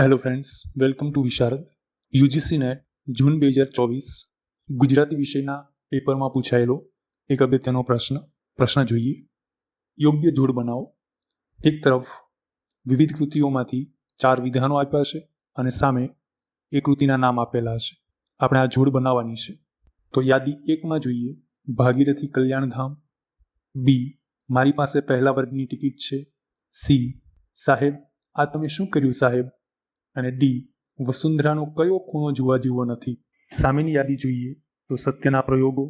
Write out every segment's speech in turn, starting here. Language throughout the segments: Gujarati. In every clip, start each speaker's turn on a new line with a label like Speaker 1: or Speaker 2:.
Speaker 1: Hello friends welcome to Visharad UGC NET June બે હજાર ચોવીસ ગુજરાતી વિષયના પેપરમાં પૂછાયેલો એક અગત્યનો પ્રશ્ન પ્રશ્ન જોઈએ. યોગ્ય જોડ બનાવો. એક તરફ વિવિધ કૃતિઓમાંથી ચાર વિધાનો આપ્યા છે અને સામે એ કૃતિના નામ આપેલા છે. આપણે આ જોડ બનાવવાની છે. તો યાદી એકમાં જોઈએ. ભાગીરથી કલ્યાણધામ. બી, મારી પાસે પહેલા વર્ગની ટિકિટ છે. સી, સાહેબ, આ તમે શું કર્યું સાહેબ? અને ડી, વસુંધરાનો કયો ખૂણો જોવા જેવો નથી? સામેની યાદી જોઈએ તો સત્યના પ્રયોગો,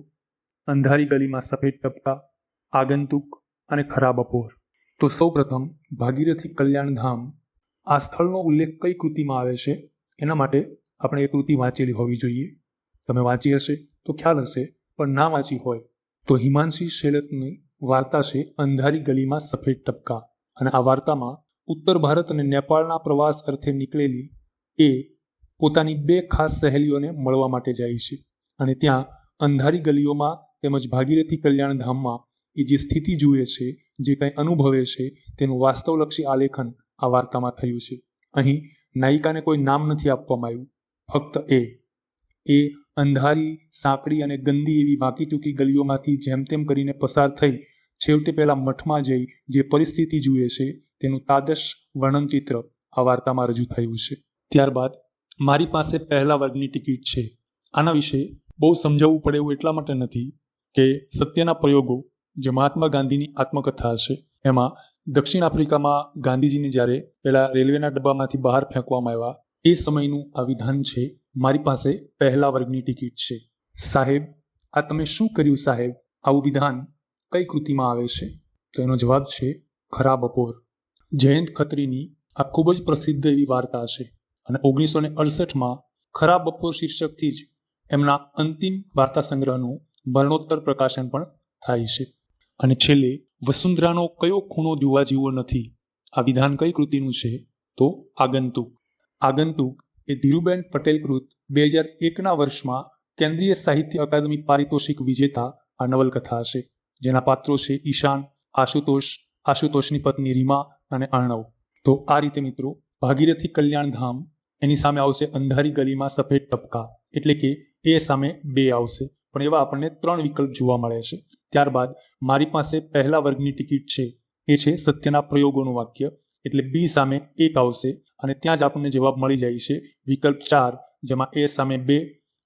Speaker 1: અંધારી ગલીમાં સફેદ ટપકા, આગંતુક અને ખરા બપોર તો સૌપ્રથમ ભાગીરથી કલ્યાણધામ. આ સ્થળનો ઉલ્લેખ કઈ કૃતિમાં આવે છે? એના માટે આપણે એ કૃતિ વાંચેલી હોવી જોઈએ. તમે વાંચી હશે તો ખ્યાલ હશે, પણ ના વાંચી હોય તો હિમાંશી શેલતની વાર્તા છે અંધારી ગલીમાં સફેદ ટપકા. અને આ વાર્તામાં ઉત્તર ભારત અને નેપાળના પ્રવાસ અર્થે નીકળેલી એ પોતાની બે ખાસ સહેલીઓને મળવા માટે જાય છે. અને ત્યાં અંધારી ગલીઓમાં તેમજ ભાગીરથી કલ્યાણધામમાં એ જે સ્થિતિ જુએ છે, જે કંઈ અનુભવે છે, તેનું વાસ્તવલક્ષી આલેખન આ વાર્તામાં થયું છે. અહીં નાયિકાને કોઈ નામ નથી આપવામાં આવ્યું. ફક્ત એ. એ અંધારી, સાંકડી અને ગંદી એવી વાંકી ગલીઓમાંથી જેમ તેમ કરીને પસાર થઈ છેવટે પહેલાં મઠમાં જઈ જે પરિસ્થિતિ જુએ છે તેનું તાદશ વર્ણનચિત્ર આ વાર્તામાં રજૂ થયું છે. ત્યારબાદ મારી પાસે પહેલા વર્ગની ટિકિટ છે. આના વિશે બહુ સમજાવવું પડે એવું એટલા માટે નથી કે સત્યના પ્રયોગો જે મહાત્મા ગાંધીની આત્મકથા છે એમાં દક્ષિણ આફ્રિકામાં ગાંધીજીને જ્યારે પહેલા રેલવેના ડબ્બામાંથી બહાર ફેંકવામાં આવ્યા, એ સમયનું આ વિધાન છે, મારી પાસે પહેલા વર્ગની ટિકિટ છે. સાહેબ, આ તમે શું કર્યું સાહેબ? આવું વિધાન કઈ કૃતિમાં આવે છે? તો એનો જવાબ છે ખરા બપોર જયંત ખત્રીની આ ખૂબ જ પ્રસિદ્ધ એવી વાર્તા છે અને ઓગણીસો ને અડસઠમાં ખરા બપોર શીર્ષકથી જ એમના અંતિમ વાર્તા સંગ્રહનું મરણોત્તર પ્રકાશન પણ થાય છે. અને છેલ્લે, વસુંધરાનો કયો ખૂણો જોવા જેવો નથી, આ વિધાન કઈ કૃતિનું છે? તો આગંતુક. આગંતુક એ ધીરુબેન પટેલ કૃત બે હજાર એકના વર્ષમાં કેન્દ્રીય સાહિત્ય અકાદમી પારિતોષિક વિજેતા આ નવલકથા છે. જેના પાત્રો છે ઈશાન, આશુતોષ, આશુતોષની પત્ની રીમા અને અર્ણવ. તો આ રીતે મિત્રો, ભાગીરથી કલ્યાણધામ એની સામે આવશે અંધારી ગલીમાં સફેદ ટપકા, એટલે કે એ સામે બે આવશે. પણ એવા આપણને ત્રણ વિકલ્પ જોવા મળે છે. ત્યારબાદ મારી પાસે પહેલા વર્ગની ટિકિટ છે. એ છે સત્યના પ્રયોગોનું વાક્ય, એટલે બી સામે એક આવશે અને ત્યાં જ આપણને જવાબ મળી જાય છે વિકલ્પ ચાર, જેમાં એ સામે બે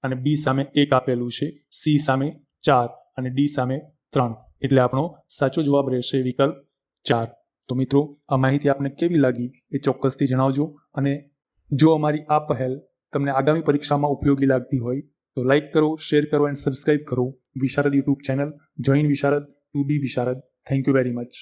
Speaker 1: અને બી સામે એક આપેલું છે, સી સામે ચાર અને ડી સામે ત્રણ. એટલે આપણો સાચો જવાબ રહેશે વિકલ્પ ચાર. તો મિત્રો, આ માહિતી આપને કેવી લાગી એ ચોક્કસથી જણાવજો અને જો અમારી આ પહેલ તમને આગામી પરીક્ષામાં ઉપયોગી લાગતી હોય તો લાઇક કરો, શેર કરો એન્ડ સબસ્ક્રાઇબ કરો Visharad YouTube channel. Join Visharad, to be Visharad. Thank you very much.